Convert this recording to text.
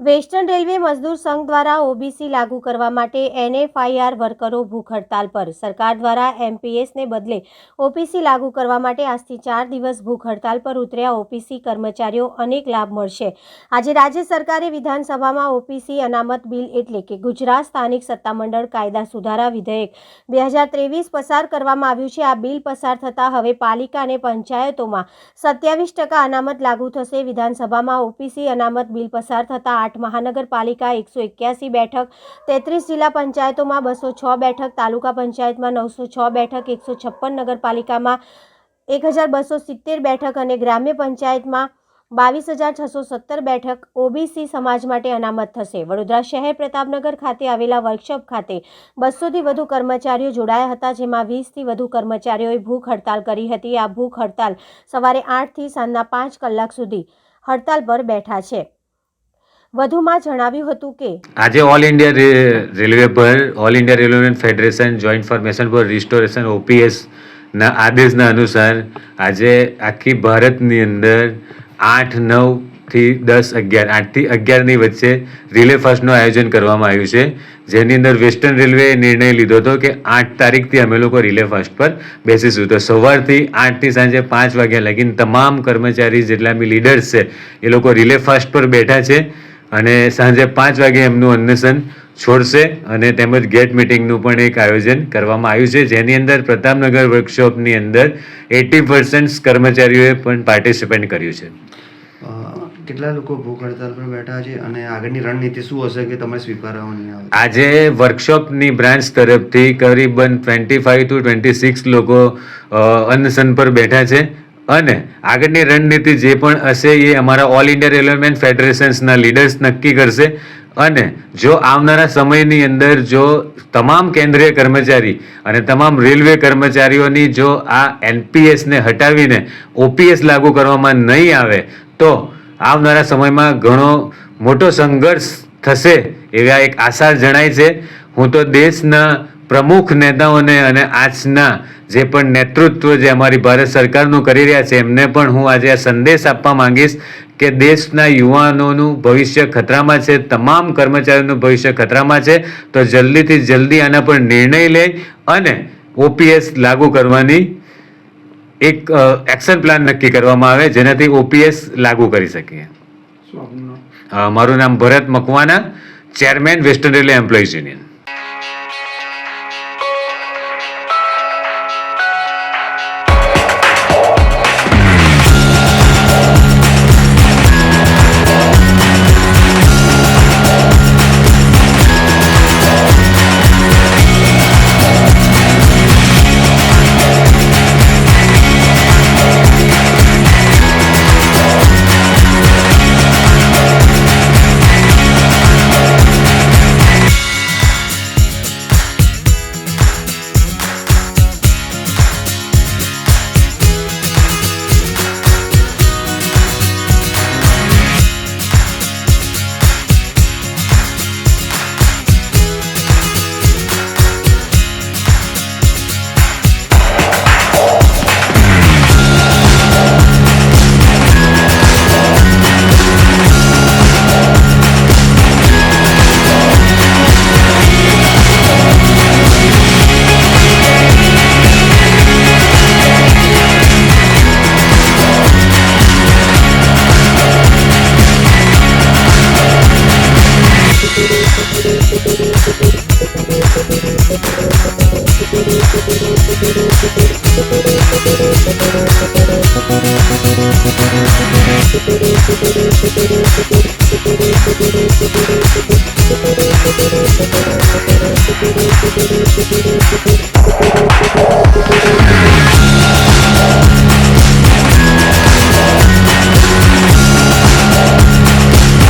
Western railway મજદૂર સંઘ દ્વારા OBC લાગુ કરવા માટે એનએફઆઈઆર વર્કરો ભૂખ હડતાલ પર. સરકાર દ્વારા એમપીએસને બદલે ઓપીસી લાગુ કરવા માટે આજથી ચાર દિવસ ભૂખ હડતાલ પર ઉતર્યા ઓપીસી કર્મચારીઓ અનેક લાભ મળશે. આજે રાજ્ય સરકારે વિધાનસભામાં ઓપીસી અનામત બિલ એટલે કે ગુજરાત સ્થાનિક સત્તામંડળ કાયદા સુધારા વિધેયક બે હજાર ત્રેવીસ પસાર કરવામાં આવ્યું છે. આ બિલ પસાર થતાં હવે પાલિકા અને પંચાયતોમાં સત્યાવીસ ટકા અનામત લાગુ થશે. વિધાનસભામાં ઓપીસી અનામત બિલ પસાર થતાં આઠ મહાનગરપાલિકા એકસો એક્યાસી બેઠક, તેત્રીસ જિલ્લા પંચાયતોમાં બસો છ બેઠક, તાલુકા પંચાયતમાં નવસો છ બેઠક, એકસો છપ્પન નગરપાલિકામાં એક હજાર બસો સિત્તેર બેઠક અને ગ્રામ્ય પંચાયતમાં બાવીસ હજાર છસો સત્તર બેઠક ઓબીસી સમાજ માટે અનામત થશે. વડોદરા શહેર પ્રતાપનગર ખાતે આવેલા વર્કશોપ ખાતે બસોથી વધુ કર્મચારીઓ જોડાયા હતા, જેમાં વીસથી વધુ કર્મચારીઓએ ભૂખ હડતાલ કરી હતી. આ ભૂખ હડતાલ સવારે આઠથી સાંજના પાંચ કલાક સુધી હડતાલ પર બેઠા છે. વધુમાં જણાવ્યું હતું કે આજે ઓલ ઇન્ડિયા રેલવે પર all India railway federation joint formation for restoration OPS ના આદેશના અનુસાર આજે આખી ભારતની અંદર આઠ, નવથી દસ, અગિયાર આઠથી અગિયારની વચ્ચે રિલે ફાસ્ટનું આયોજન કરવામાં આવ્યું છે. જેની અંદર વેસ્ટર્ન રેલવેએ નિર્ણય લીધો હતો કે આઠ તારીખથી અમે લોકો રિલે ફાસ્ટ પર બેસીશું. તો સવારથી આઠથી સાંજે પાંચ વાગ્યા લગીને તમામ કર્મચારી જેટલા બી લીડર્સ છે, એ લોકો રિલે ફાસ્ટ પર બેઠા છે. અને સાંજે પાંચ વાગે એમનું અન્વેષણ છોડશે અને તેમજ ગેટ મિટિંગનું પણ એક આયોજન કરવામાં આવ્યું છે. જેની અંદર પ્રતાપનગર વર્કશોપની અંદર એટી પર્સન્ટ કર્મચારીઓએ પણ પાર્ટિસિપેટ કર્યું છે. કેટલા લોકો ભૂખ હડતાલ પર બેઠા છે અને આગળની રણનીતિ શું હશે કે તમે સ્વીકારવાની આવે? આજે વર્કશોપની બ્રાન્ચ તરફથી કરીબન twenty five to twenty six લોકો અન્નસન પર બેઠા છે. અને આગળની રણનીતિ જે પણ હશે એ અમારા ઓલ ઇન્ડિયા રેલવેમેન ફેડરેશન્સના લીડર્સ નક્કી કરશે. અને જો આવનારા સમયની અંદર જો તમામ કેન્દ્રીય કર્મચારી અને તમામ રેલવે કર્મચારીઓની જો આ એનપીએસને હટાવીને ઓપીએસ લાગુ કરવામાં નહીં આવે, તો આવનારા સમયમાં ઘણો મોટો સંઘર્ષ થશે એવા એક આશા જણાય છે. હું તો દેશના પ્રમુખ નેતાઓને અને આજના જે પણ નેતૃત્વ જે અમારી ભારત સરકારનું કરી રહ્યા છે એમને પણ હું આજે આ સંદેશ આપવા માંગીશ કે દેશના યુવાનોનું ભવિષ્ય ખતરામાં છે તમામ કર્મચારીઓનું ભવિષ્ય ખતરામાં છે તો જલ્દીથી જલ્દી આના પર નિર્ણય લે અને ઓપીએસ લાગુ કરવાની એક એક્શન પ્લાન નક્કી કરવામાં આવે જેનાથી ઓપીએસ લાગુ કરી શકીએ. મારું નામ Bharat Makwana chairman western railway employees union.